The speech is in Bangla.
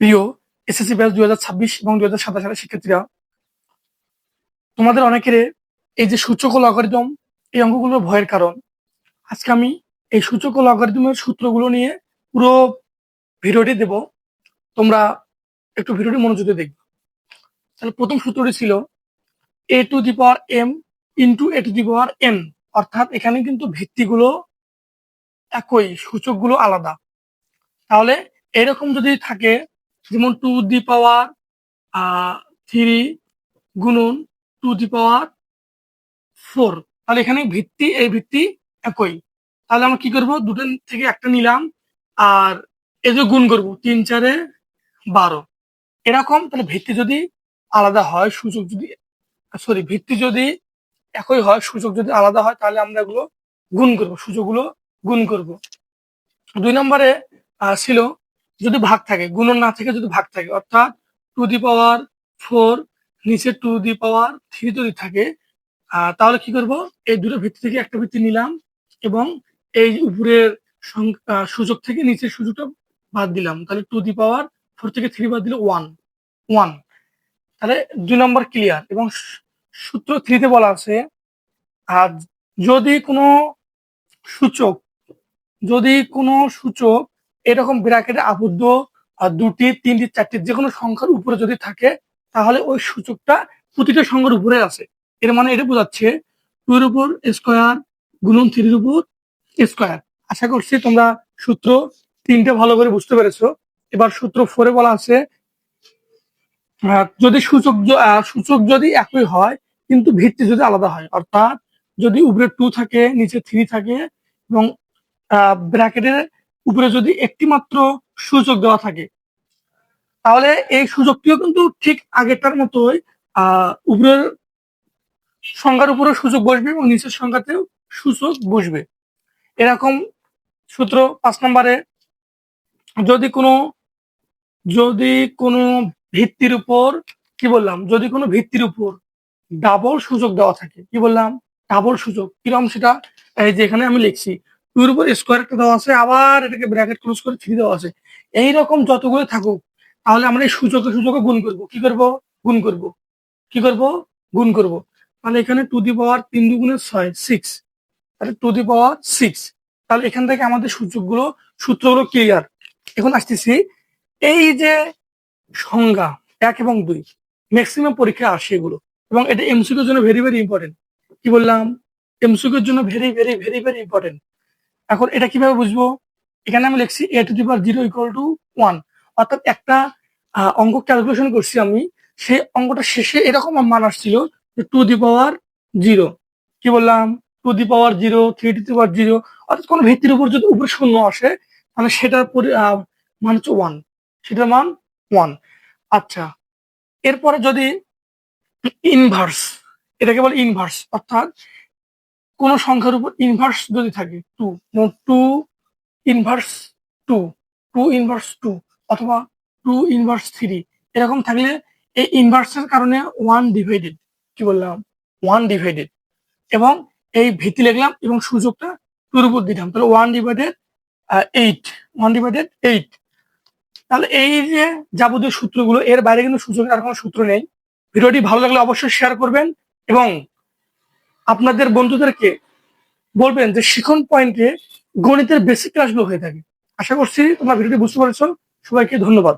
প্রিয় এসএসসি ব্যাচ দুই হাজার ছাব্বিশ এবং দুই হাজার সাতাশ সালের শিক্ষার্থীরা, তোমাদের অনেকের এই যে সূচক লগারিদম এই অঙ্কগুলোর ভয়ের কারণ। আজকে আমি এই সূচক লগারিদমের সূত্রগুলো নিয়ে পুরো ভিডিওটি দেব। তোমরা একটু ভিডিওটি মনোযোগ দিয়ে দেখবে। তাহলে প্রথম সূত্রটি ছিল a to the power m into a to the power n অর্থাৎ এখানে কিন্তু ভিত্তিগুলো একই, সূচকগুলো আলাদা। তাহলে এরকম যদি থাকে যেমন টু দি পাওয়ার থ্রি গুণন টু দি পাওয়ার ফোর তাহলে এখানে ভিত্তি, এই ভিত্তি একই। তাহলে আমরা কি করব? দুটো থেকে একটা নিলাম, আর এই যে গুণ করব, তিন, চারে বারো। এরকম, তাহলে ভিত্তি যদি আলাদা হয়, সূচক যদি সরি ভিত্তি যদি একই হয়, সূচক যদি আলাদা হয়, তাহলে আমরা এগুলো গুণ করব, সূচকগুলো গুণ করব। দুই নম্বরে ছিল যদি ভাগ থাকে গুণন না থেকে যদি ভাগ থাকে অর্থাৎ টু দি পাওয়ার ফোর নিচে টু দি পাওয়ার থ্রি যদি থাকে তাহলে কি করব? এই দুটো ভিত্তি থেকে একটা ভিত্তি নিলাম এবং এই উপরের আহ, থেকে নিচের সূচকটা বাদ দিলাম। তাহলে টু দি পাওয়ার ফোর থেকে থ্রি বাদ দিলে ওয়ান ওয়ান তাহলে দুই নম্বর ক্লিয়ার এবং সূত্র থ্রিতে বলা আছে আর যদি কোনো সূচক যদি কোনো সূচক এরকম ব্র্যাকেটে আবদ্ধ দুটি, তিনটি, চারটি যে কোনো সংখ্যার উপরে যদি থাকে, তাহলে ওই সূচকটা প্রতিটা সংখ্যার উপরে আছে। এর মানে এটা বোঝাচ্ছে টু এর উপর স্কোয়ার গুণন থ্রির উপর স্কোয়ার। আশা করছি তোমরা সূত্র তিনটে ভালো করে বুঝতে পেরেছ। এবার সূত্র ফোরে বলা আছে যদি সূচক সূচক যদি একই হয়, কিন্তু ভিত্তি যদি আলাদা হয়, অর্থাৎ যদি উপরে টু থাকে, নিচে থ্রি থাকে, এবং ব্র্যাকেটের উপরে যদি একটি মাত্র সূচক দেওয়া থাকে, তাহলে এই সূচকটিও কিন্তু ঠিক আগেরটার মতোই, আহ, উপরের সংখ্যার উপরে সূচক বসবে এবং নিচের সংখ্যাতেও সূচক বসবে। এরকম সূত্র পাঁচ নম্বরে, যদি কোনো যদি কোনো ভিত্তির উপর, কি বললাম? যদি কোনো ভিত্তির উপর ডাবল সূচক দেওয়া থাকে, কি বললাম? ডাবল সূচক কিরম সেটা? এই যে এখানে আমি লিখছি টুর উপর স্কোয়ার একটা দেওয়া আছে, আবার এটাকে ব্র্যাকেট ক্লোজ করে থ্রি দেওয়া আছে। এইরকম যতগুলো থাকুক, তাহলে আমরা এই সূচকে সূচকে গুণ করব। কি করব? গুণ করব। কি করব? গুণ করব। তাহলে এখানে টু দি পাওয়ার তিন দুগুণে ছয় সিক্স তাহলে টু দি পাওয়ার সিক্স তাহলে এখান থেকে আমাদের সূচকগুলো, সূত্রগুলো ক্লিয়ার এখন আসতেছি, এই যে সংজ্ঞা এক এবং দুই ম্যাক্সিমাম পরীক্ষা আসে এগুলো। এবং এটা এমসিকের জন্য ভেরি ভেরি ইম্পর্টেন্ট কি বললাম? এমসিকের জন্য very very very very important এখন এটা কীভাবে বুঝব? এখানে আমি লিখছি a to the power zero equal to one অর্থাৎ একটা অঙ্ক ক্যালকুলেশন করছি আমি। সেই অঙ্কটা শেষে এরকম মান আসছিল যে টু দি পাওয়ার জিরো কি বললাম? Two the power zero three two the power zero অর্থাৎ কোনো ভিত্তির উপর যদি উপরে শূন্য আসে, তাহলে সেটার মান হচ্ছে ওয়ান সেটার মান ওয়ান আচ্ছা এরপরে যদি ইনভার্স এটাকে বলে ইনভার্স অর্থাৎ কোন সংখ্যার উপর ইনভার্স যদি থাকে two two inverse two two inverse two অথবা টু ইনভার্স থ্রি এরকম থাকলে এই ইনভার্সের কারণে ওয়ান ডিভাইডেড কি বললাম? ওয়ান ডিভাইডেড এবং এই ভিত্তি লিখলাম এবং সুযোগটা টুর উপর দিলাম। তাহলে one divided eight one divided eight তাহলে এই যে যাবতীয় সূত্রগুলো, এর বাইরে কিন্তু সূচকের আর কোনো সূত্র নেই। ভিডিওটি ভালো লাগলে অবশ্যই শেয়ার করবেন এবং আপনাদের বন্ধুদেরকে বলবেন যে শিখন পয়েন্টে গণিতের বেসিক ক্লাসগুলো হয়ে থাকে। আশা করছি তোমরা ভিডিওটি বুঝতে পেরেছ। সবাইকে ধন্যবাদ।